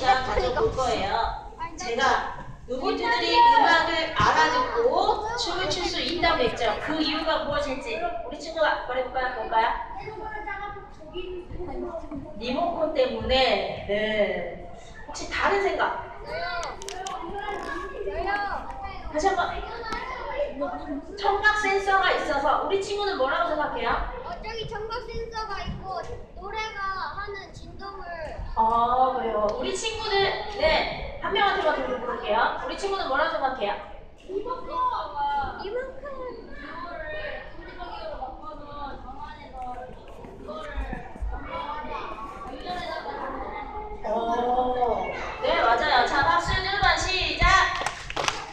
시간 가져볼 거예요. 제가 누구들이 음악을 알아듣고 춤을 출 수 있다고 했죠. 그 이유가 무엇일지 우리 친구가 말해볼까요? 볼까요? 리모컨 때문에 네. 혹시 다른 생각? 다시 한번 청각 센서가 있어서 우리 친구는 뭐라고 생각해요? 어, 저기 청각 센서가 있고 노래가 하는 진동을 어 그래요. 우리 친구들 네한 명한테만 더 물어볼게요. 우리 친구는 뭐라고 생각해요? 이만큼 어, 네 맞아요. 자 박수 두번 시작.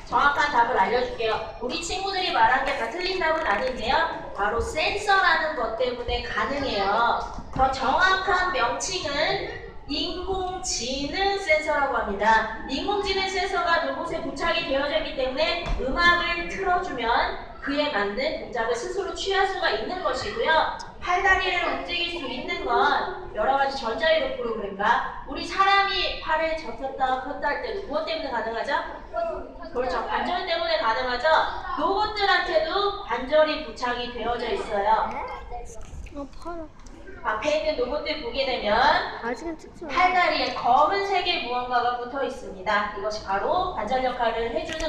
정확한 답을 알려줄게요. 우리 친구들이 말한 게 다 틀린 답은 아닌데요. 바로 센서라는 것 때문에 가능해요. 더 정확한 명칭은 인공지능 센서라고 합니다. 인공지능 센서가 로봇에 부착이 되어져 있기 때문에 음악을 틀어주면 그에 맞는 동작을 스스로 취할 수가 있는 것이고요. 팔다리를 움직일 수 있는 건 여러 가지 전자의료 프로그램과 우리 사람이 팔을 접혔다 폈다 할 때도 무엇 때문에 가능하죠? 그렇죠. 관절 때문에 가능하죠. 로봇들한테도 관절이 부착이 되어져 있어요. 어, 팔아. 앞에 있는 로봇들 보게 되면 아직은 찍지 마. 팔다리에 검은색의 무언가가 붙어 있습니다. 이것이 바로 관절 역할을 해주는